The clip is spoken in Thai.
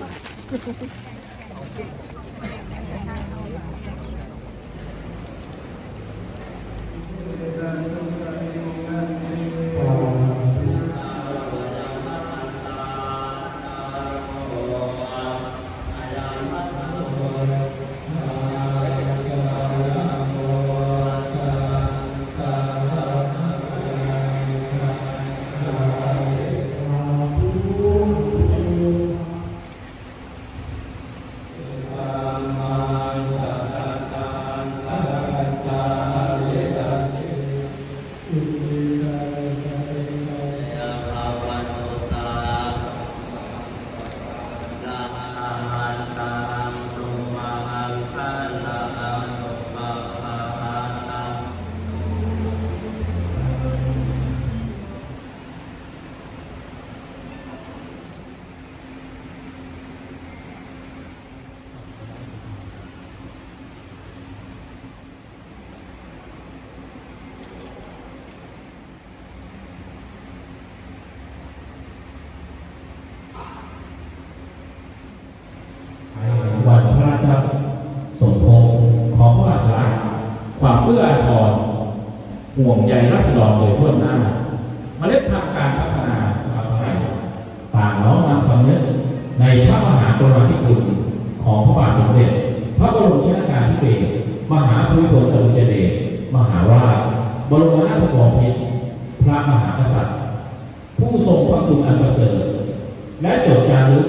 Thank you. ภ พระราชสมภพของพระบาทสมเด็จความเอื้ออาทรห่วงใยรัษฎรโดยทั่วหน้าเมล็ดพันธุ์การพัฒนาชาวไร่ต่างน้อมนำสำนึกในพระมหากรุณาธิคุณของพระบาทสมเด็จ พระบรมชนกาธิเบศรมหาภูมิพลอดุลยเดชมหาราชบรมนาถบพิตรพระมหากษัตริย์ ผู้ทรงพระคุณอันประเสริฐและจดจารึก